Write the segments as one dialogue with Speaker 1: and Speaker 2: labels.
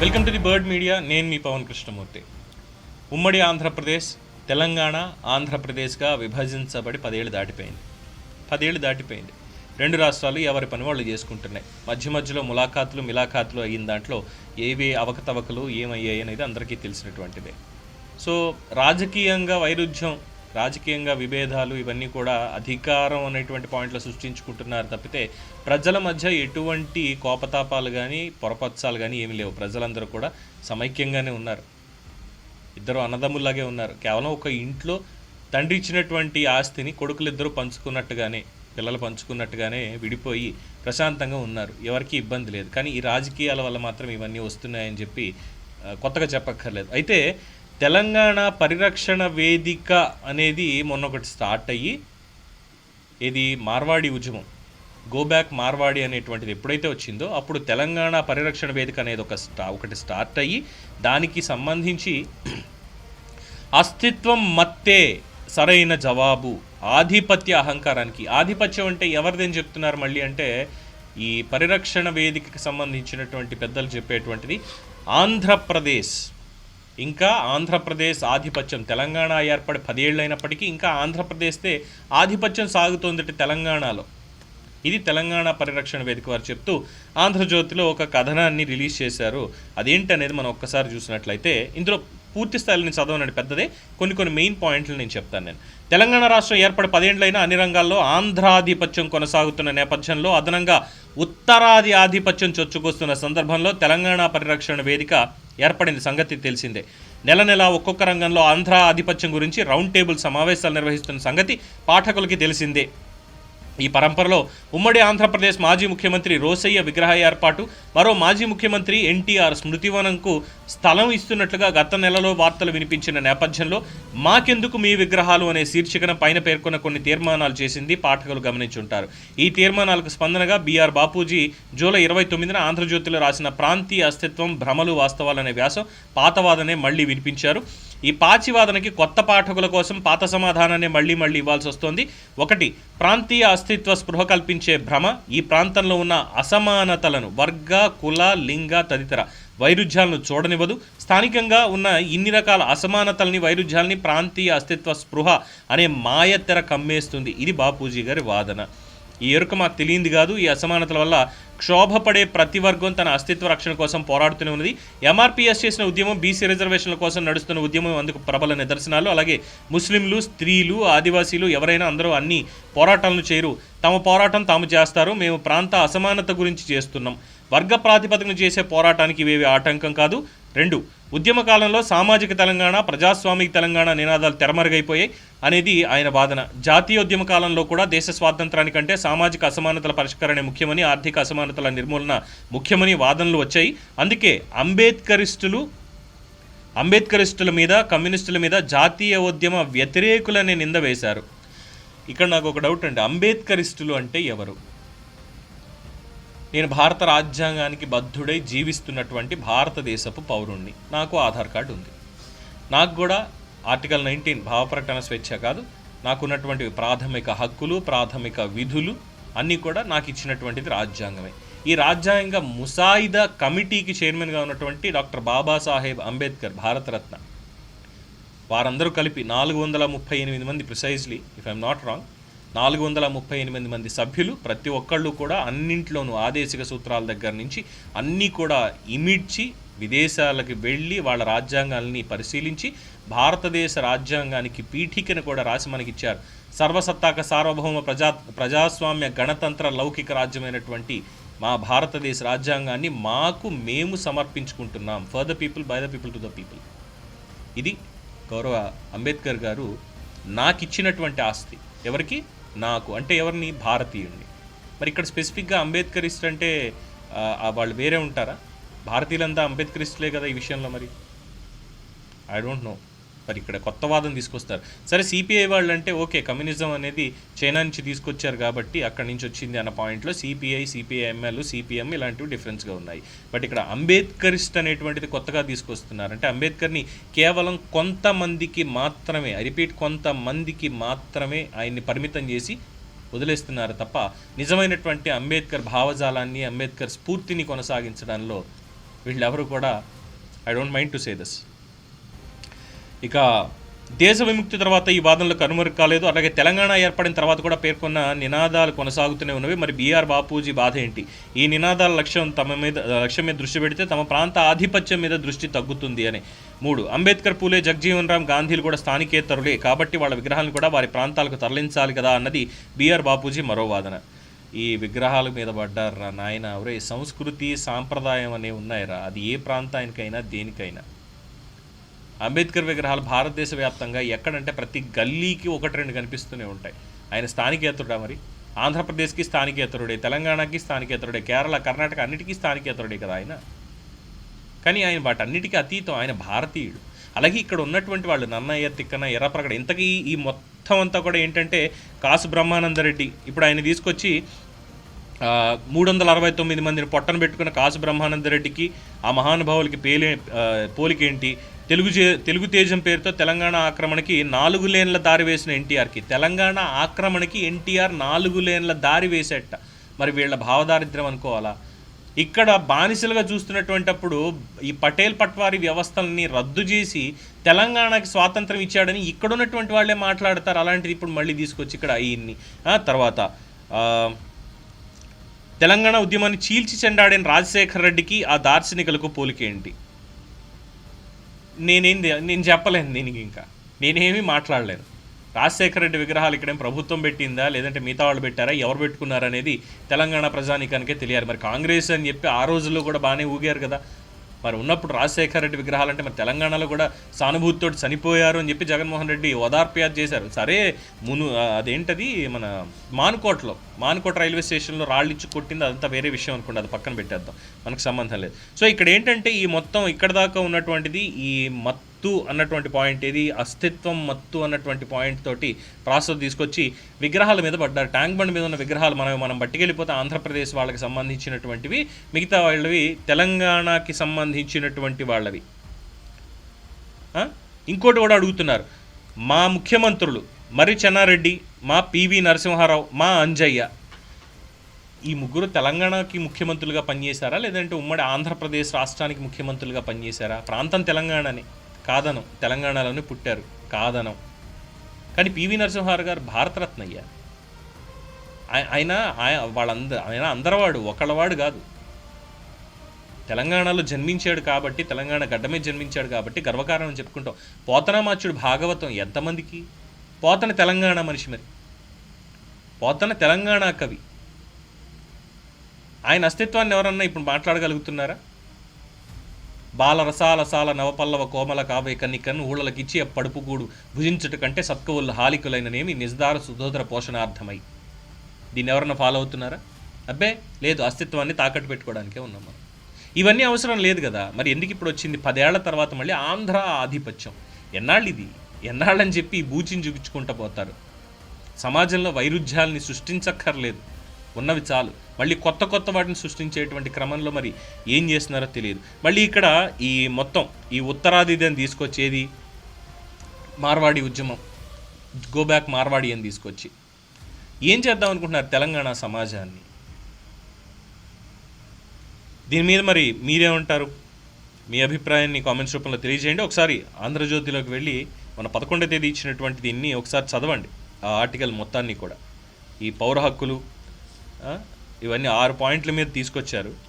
Speaker 1: Welcome to the Bird Media. నేను మీ పవన్ కృష్ణమూర్తి. ఉమ్మడి ఆంధ్రప్రదేశ్ తెలంగాణ ఆంధ్రప్రదేశ్గా విభజించబడి పదేళ్ళు దాటిపోయింది. పదేళ్ళు దాటిపోయింది. రెండు రాష్ట్రాలు ఎవరి పని వాళ్ళు చేసుకుంటున్నాయి. మధ్య మధ్యలో ములాఖాతులు మిలాఖాతులు అయిన దాంట్లో ఏవి అవకతవకలు ఏమయ్యాయి అనేది అందరికీ తెలిసినటువంటిదే. సో రాజకీయంగా వైరుధ్యం రాజకీయంగా విభేదాలు ఇవన్నీ కూడా అధికారం అనేటువంటి పాయింట్లో సృష్టించుకుంటున్నారు తప్పితే ప్రజల మధ్య ఎటువంటి కోపతాపాలు కానీ పొరపచ్చాలు కానీ ఏమీ లేవు. ప్రజలందరూ కూడా సమైక్యంగానే ఉన్నారు. ఇద్దరు అన్నదమ్ముల్లాగే ఉన్నారు. కేవలం ఒక ఇంట్లో తండ్రి ఇచ్చినటువంటి ఆస్తిని కొడుకులిద్దరూ పంచుకున్నట్టుగానే పిల్లలు పంచుకున్నట్టుగానే విడిపోయి ప్రశాంతంగా ఉన్నారు. ఎవరికి ఇబ్బంది లేదు. కానీ ఈ రాజకీయాల వల్ల మాత్రం ఇవన్నీ వస్తున్నాయని చెప్పి కొత్తగా చెప్పక్కర్లేదు. అయితే తెలంగాణ పరిరక్షణ వేదిక అనేది మొన్న ఒకటి స్టార్ట్ అయ్యి ఇది మార్వాడి ఉద్యమం. గోబ్యాక్ మార్వాడి అనేటువంటిది ఎప్పుడైతే వచ్చిందో అప్పుడు తెలంగాణ పరిరక్షణ వేదిక అనేది ఒక స్టా ఒకటి స్టార్ట్ అయ్యి దానికి సంబంధించి అస్తిత్వం మత్తే సరైన జవాబు ఆధిపత్య అహంకారానికి. ఆధిపత్యం అంటే ఎవరిదని చెప్తున్నారు మళ్ళీ అంటే ఈ పరిరక్షణ వేదికకి సంబంధించినటువంటి పెద్దలు చెప్పేటువంటిది ఆంధ్రప్రదేశ్. ఇంకా ఆంధ్రప్రదేశ్ ఆధిపత్యం తెలంగాణ ఏర్పడి పదేళ్ళు అయినప్పటికీ ఇంకా ఆంధ్రప్రదేశ్తే ఆధిపత్యం సాగుతోందట తెలంగాణలో. ఇది తెలంగాణ పరిరక్షణ వేదిక వారు చెప్తూ ఆంధ్రజ్యోతిలో ఒక కథనాన్ని రిలీజ్ చేశారు. అదేంటనేది మనం ఒక్కసారి చూసినట్లయితే ఇందులో పూర్తి స్థాయిలో నేను చదవనండి పెద్దదే. కొన్ని కొన్ని మెయిన్ పాయింట్లు నేను చెప్తాను నేను. తెలంగాణ రాష్ట్రం ఏర్పడి పదేండ్లైనా అన్ని రంగాల్లో ఆంధ్రాధిపత్యం కొనసాగుతున్న నేపథ్యంలో అదనంగా ఉత్తరాది ఆధిపత్యం చొచ్చుకొస్తున్న సందర్భంలో తెలంగాణ పరిరక్షణ వేదిక ఏర్పడిన సంగతి తెలిసిందే. నెల నెల ఒక్కొక్క రంగంలో ఆంధ్ర ఆధిపత్యం గురించి రౌండ్ టేబుల్ సమావేశాలు నిర్వహిస్తున్న సంగతి పాఠకులకి తెలిసిందే. ఈ పరంపరలో ఉమ్మడి ఆంధ్రప్రదేశ్ మాజీ ముఖ్యమంత్రి రోసయ్య విగ్రహ ఏర్పాటు మరో మాజీ ముఖ్యమంత్రి ఎన్టీఆర్ స్మృతివనంకు స్థలం ఇస్తున్నట్లుగా గత నెలలో వార్తలు వినిపించిన నేపథ్యంలో మాకెందుకు మీ విగ్రహాలు అనే శీర్షికన పైన పేర్కొన్న కొన్ని తీర్మానాలు చేసింది పాఠకులు గమనించుంటారు. ఈ తీర్మానాలకు స్పందనగా బీఆర్ బాపూజీ జూలై ఇరవై తొమ్మిదిన ఆంధ్రజ్యోతిలో రాసిన ప్రాంతీయ అస్తిత్వం భ్రమలు వాస్తవాలు అనే వ్యాసం పాతవాదనే మళ్ళీ వినిపించారు. ఈ పాచివాదనకి కొత్త పాఠకుల కోసం పాత సమాధానాన్ని మళ్ళీ మళ్ళీ ఇవ్వాల్సి వస్తోంది. ఒకటి ప్రాంతీయ అస్తిత్వ స్పృహ కల్పించే భ్రమ ఈ ప్రాంతంలో ఉన్న అసమానతలను వర్గ కుల లింగ తదితర వైరుధ్యాలను చూడనివ్వదు. స్థానికంగా ఉన్న ఇన్ని రకాల అసమానతల్ని వైరుధ్యాలని ప్రాంతీయ అస్తిత్వ స్పృహ అనే మాయతెర కమ్మేస్తుంది. ఇది బాపూజీ గారి వాదన. ఈ ఎరుక మాకు తెలియంది కాదు. ఈ అసమానతల వల్ల క్షోభపడే ప్రతి వర్గం తన అస్తిత్వ రక్షణ కోసం పోరాడుతూనే ఉన్నది. ఎంఆర్పీఎస్ చేసిన ఉద్యమం బీసీ రిజర్వేషన్ల కోసం నడుస్తున్న ఉద్యమం అందుకు ప్రబల నిదర్శనాలు. అలాగే ముస్లింలు స్త్రీలు ఆదివాసీలు ఎవరైనా అందరూ అన్ని పోరాటాలను చేయరు. తమ పోరాటం తాము చేస్తారు. మేము ప్రాంత అసమానత గురించి చేస్తున్నాం. వర్గ ప్రాతిపదికన చేసే పోరాటానికి ఇవేవి ఆటంకం కాదు. రెండు ఉద్యమ కాలంలో సామాజిక తెలంగాణ ప్రజాస్వామిక తెలంగాణ నినాదాలు తెరమరుగైపోయాయి. అనేది ఆయన వాదన. జాతీయోద్యమ కాలంలో కూడా దేశ స్వాతంత్రానికంటే సామాజిక అసమానతల పరిష్కరణ ముఖ్యమని ఆర్థిక అసమానతల నిర్మూలన ముఖ్యమని వాదనలు వచ్చాయి. అందుకే అంబేద్కరిస్టులు అంబేద్కరిస్టుల మీద కమ్యూనిస్టుల మీద జాతీయ ఉద్యమ వ్యతిరేకులనే నింద వేశారు. ఇక్కడ నాకు ఒక డౌట్ అండి. అంబేద్కరిస్టులు అంటే ఎవరు? నేను భారత రాజ్యాంగానికి బద్ధుడై జీవిస్తున్నటువంటి భారతదేశపు పౌరుణ్ణి. నాకు ఆధార్ కార్డు ఉంది. నాకు కూడా ఆర్టికల్ నైన్టీన్ భావప్రకటన స్వేచ్ఛ కాదు నాకున్నటువంటి ప్రాథమిక హక్కులు ప్రాథమిక విధులు అన్నీ కూడా నాకు ఇచ్చినటువంటిది రాజ్యాంగమే. ఈ రాజ్యాంగ ముసాయిదా కమిటీకి చైర్మన్గా ఉన్నటువంటి డాక్టర్ బాబాసాహెబ్ అంబేద్కర్ భారతరత్న. వారందరూ కలిపి నాలుగు వందల ముప్పై ఎనిమిది మంది precisely if I'm not wrong నాలుగు వందల ముప్పై ఎనిమిది మంది సభ్యులు ప్రతి ఒక్కళ్ళు కూడా అన్నింట్లోనూ ఆదేశిక సూత్రాల దగ్గర నుంచి అన్నీ కూడా ఇమిడ్చి విదేశాలకు వెళ్ళి వాళ్ళ రాజ్యాంగాల్ని పరిశీలించి భారతదేశ రాజ్యాంగానికి పీఠికను కూడా రాసి మనకిచ్చారు. సర్వసత్తాక సార్వభౌమ ప్రజా ప్రజాస్వామ్య గణతంత్ర లౌకిక రాజ్యమైనటువంటి మా భారతదేశ రాజ్యాంగాన్ని మాకు మేము సమర్పించుకుంటున్నాం. For the people by the people to the people ఇది గౌరవ అంబేద్కర్ గారు నాకు ఇచ్చినటువంటి ఆస్తి. ఎవరికి? నాకు. అంటే ఎవరిని? భారతీయుణ్ణి. మరి ఇక్కడ స్పెసిఫిక్గా అంబేద్కరిస్ట్ అంటే వాళ్ళు వేరే ఉంటారా? భారతీయులంతా అంబేద్కరిస్టులే కదా ఈ విషయంలో మరి? ఐ డోంట్ నో మరి ఇక్కడ కొత్త వాదం తీసుకొస్తారు. సరే సిపిఐ వాళ్ళు అంటే ఓకే కమ్యూనిజం అనేది చైనా నుంచి తీసుకొచ్చారు కాబట్టి అక్కడి నుంచి వచ్చింది అన్న పాయింట్లో సిపిఐ సిపిఐఎంఎల్ సిపిఎం ఇలాంటివి డిఫరెన్స్గా ఉన్నాయి. బట్ ఇక్కడ అంబేద్కరిస్ట్ అనేటువంటిది కొత్తగా తీసుకొస్తున్నారు అంటే అంబేద్కర్ని కేవలం కొంతమందికి మాత్రమే ఐ రిపీట్ కొంతమందికి మాత్రమే ఆయన్ని పరిమితం చేసి వదిలేస్తున్నారు తప్ప నిజమైనటువంటి అంబేద్కర్ భావజాలాన్ని అంబేద్కర్ స్ఫూర్తిని కొనసాగించడంలో వీళ్ళెవరు కూడా I don't mind to say this. ఇక దేశ విముక్తి తర్వాత ఈ వాదనలు కనుమరుగు కాలేదు. అలాగే తెలంగాణ ఏర్పడిన తర్వాత కూడా పేర్కొన్న నినాదాలు కొనసాగుతూనే ఉన్నవి. మరి బీఆర్ బాపూజీ బాధ ఏంటి? ఈ నినాదాల లక్ష్యం తమ మీద లక్ష్యం మీద దృష్టి పెడితే తమ ప్రాంత ఆధిపత్యం మీద దృష్టి తగ్గుతుంది అని. మూడు అంబేద్కర్ పూలే జగ్జీవన్ రామ్ గాంధీలు కూడా స్థానికేతరులే. కాబట్టి వాళ్ళ విగ్రహాలను కూడా వారి ప్రాంతాలకు తరలించాలి కదా అన్నది బీఆర్ బాపూజీ మరో వాదన. ఈ విగ్రహాల మీద పడ్డారా నాయన. ఒరే సంస్కృతి సాంప్రదాయం అనేవి ఉన్నాయిరా. అది ఏ ప్రాంతానికైనా దేనికైనా. అంబేద్కర్ విగ్రహాలు భారతదేశ వ్యాప్తంగా ఎక్కడంటే ప్రతి గల్లీకి ఒకటి రెండు కనిపిస్తూనే ఉంటాయి. ఆయన స్థానికేతరుడా మరి? ఆంధ్రప్రదేశ్కి స్థానికేతరుడే తెలంగాణకి స్థానికేతరుడే కేరళ కర్ణాటక అన్నిటికీ స్థానికేతరుడే కదా ఆయన? కానీ ఆయన వాటన్నిటికీ అతీతం ఆయన భారతీయుడు. అలాగే ఇక్కడ ఉన్నటువంటి వాళ్ళు నన్నయ్య తిక్కన ఎర్రప్రగడ ఇంతకీ ఈ మొత్తం అంతా కూడా ఏంటంటే కాసు బ్రహ్మానందరెడ్డి. ఇప్పుడు ఆయన తీసుకొచ్చి మూడు వందల అరవై తొమ్మిది మందిని పొట్టన పెట్టుకున్న కాసు బ్రహ్మానందరెడ్డికి ఆ మహానుభావులకి పేలే పోలికేంటి? తెలుగు జే తెలుగు తేజం పేరుతో తెలంగాణ ఆక్రమణకి నాలుగు లేన్ల దారి వేసిన ఎన్టీఆర్కి. తెలంగాణ ఆక్రమణకి ఎన్టీఆర్ నాలుగు లేన్ల దారి వేసేట. మరి వీళ్ళ భావదారిద్ర్యం అనుకోవాలా? ఇక్కడ బానిసలుగా చూస్తున్నటువంటప్పుడు ఈ పటేల్ పట్వారి వ్యవస్థల్ని రద్దు చేసి తెలంగాణకి స్వాతంత్రం ఇచ్చాడని ఇక్కడ ఉన్నటువంటి వాళ్ళే మాట్లాడతారు. అలాంటిది ఇప్పుడు మళ్ళీ తీసుకొచ్చి ఇక్కడ అయ్యింది తర్వాత తెలంగాణ ఉద్యమాన్ని చీల్చి చెండాడిన రాజశేఖర రెడ్డికి ఆ దార్శనికులకు పోలికేంటి? నేనేం నేను చెప్పలేను దీనికి ఇంకా. నేనేమీ మాట్లాడలేను. రాజశేఖర రెడ్డి విగ్రహాలు ఇక్కడేం ప్రభుత్వం పెట్టిందా? లేదంటే మిగతా వాళ్ళు పెట్టారా? ఎవరు పెట్టుకున్నారనేది తెలంగాణ ప్రజానికానికే తెలియాలి. మరి కాంగ్రెస్ అని చెప్పి ఆ రోజుల్లో కూడా బాగానే ఊగారు కదా. మరి ఉన్నప్పుడు రాజశేఖర రెడ్డి విగ్రహాలు అంటే మరి తెలంగాణలో కూడా సానుభూతితో చనిపోయారు అని చెప్పి జగన్మోహన్ రెడ్డి ఓదార్ప్యాత్ చేశారు. సరే మును అదేంటది? మన మానుకోటలో మానుకోట రైల్వే స్టేషన్లో రాళ్ళు ఇచ్చి కొట్టింది అదంతా వేరే విషయం అనుకోండి అది పక్కన పెట్టేద్దాం. మనకు సంబంధం లేదు. సో ఇక్కడ ఏంటంటే ఈ మొత్తం ఇక్కడ దాకా ఉన్నటువంటిది ఈ మొత్తం మత్తు అన్నటువంటి పాయింట్ ఏది అస్తిత్వం మత్తు అన్నటువంటి పాయింట్ తోటి ప్రాసెస్ తీసుకొచ్చి విగ్రహాల మీద పడ్డారు. ట్యాంక్ బండ్ మీద ఉన్న విగ్రహాలు మనం మనం పట్టుకెళ్ళిపోతే ఆంధ్రప్రదేశ్ వాళ్ళకి సంబంధించినటువంటివి మిగతా వాళ్ళవి తెలంగాణకి సంబంధించినటువంటి వాళ్ళవి. ఇంకోటి కూడా అడుగుతున్నారు. మా ముఖ్యమంత్రులు మరి చెన్నారెడ్డి మా పివి నరసింహారావు మా అంజయ్య ఈ ముగ్గురు తెలంగాణకి ముఖ్యమంత్రులుగా పనిచేశారా? లేదంటే ఉమ్మడి ఆంధ్రప్రదేశ్ రాష్ట్రానికి ముఖ్యమంత్రులుగా పనిచేశారా? ప్రాంతం తెలంగాణనే. కాదనం. తెలంగాణలోనే పుట్టారు. కాదనం. కానీ పివి నరసింహారావు గారు భారతరత్న అయ్యారు. ఆయన వాళ్ళందరూ ఆయన అందరవాడు ఒకళ్ళవాడు కాదు. తెలంగాణలో జన్మించాడు కాబట్టి తెలంగాణ గడ్డమే జన్మించాడు కాబట్టి గర్వకారణం చెప్పుకుంటాం. పోతనామాచుడు భాగవతం ఎంతమందికి? పోతన తెలంగాణ మనిషి మరి. పోతన తెలంగాణ కవి. ఆయన అస్తిత్వాన్ని ఎవరన్నా ఇప్పుడు మాట్లాడగలుగుతున్నారా? బాలరసాలసాల నవపల్లవ కోమల కావే కన్నికన్ ఊళ్ళకిచ్చి పడుపుగూడు భుజించుట కంటే సత్కవులు హాలికులైననేమి నిజదార సుధోదర పోషణార్థమై. దీన్ని ఎవరన్నా ఫాలో అవుతున్నారా? అబ్బే లేదు అస్తిత్వాన్ని తాకట్టు పెట్టుకోవడానికే ఉన్నాం మనం. ఇవన్నీ అవసరం లేదు కదా. మరి ఎందుకు ఇప్పుడు వచ్చింది? పదేళ్ళ తర్వాత మళ్ళీ ఆంధ్ర ఆధిపత్యం. ఎన్నాళ్ళు ఇది ఎన్నాళ్ళని చెప్పి ఈ బూచిని చూపించుకుంటూ పోతారు. సమాజంలో వైరుధ్యాల్ని సృష్టించక్కర్లేదు. ఉన్నవి చాలు. మళ్ళీ కొత్త కొత్త వాటిని సృష్టించేటువంటి క్రమంలో మరి ఏం చేస్తున్నారో తెలియదు. మళ్ళీ ఇక్కడ ఈ మొత్తం ఈ ఉత్తరాదిని తీసుకొచ్చేది మార్వాడి ఉద్యమం. గో బ్యాక్ మార్వాడి అని తీసుకొచ్చి. ఏం చేద్దాం అనుకుంటున్నారు తెలంగాణ సమాజాన్ని? దీని మీద మరి మీరేమంటారు? మీ అభిప్రాయాన్ని కామెంట్స్ రూపంలో తెలియజేయండి. ఒకసారి ఆంధ్రజ్యోతిలోకి వెళ్ళి మన పదకొండో తేదీ ఇచ్చినటువంటి దీన్ని ఒకసారి చదవండి. ఆ ఆర్టికల్ మొత్తాన్ని కూడా. ఈ పౌర హక్కులు ఇవన్నీ ఆరు పాయింట్ల మీద తీసుకొచ్చారు.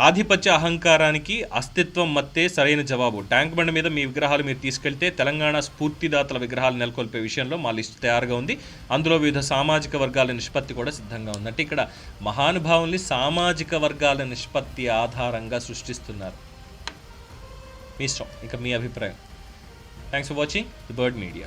Speaker 1: ఆధిపత్య అహంకారానికి అస్తిత్వం మత్తే సరైన జవాబు. ట్యాంక్ బండ్ మీద మీ విగ్రహాలు మీరు తీసుకెళ్తే తెలంగాణ స్ఫూర్తిదాతల విగ్రహాలు నెలకొల్పే విషయంలో మా లిస్ట్ తయారుగా ఉంది. అందులో వివిధ సామాజిక వర్గాల నిష్పత్తి కూడా సిద్ధంగా ఉంది అంటే ఇక్కడ మహానుభావుల్ని సామాజిక వర్గాల నిష్పత్తి ఆధారంగా సృష్టిస్తున్నారు. మీ ఇష్టం. ఇంకా మీ అభిప్రాయం. Thanks for watching the Bird Media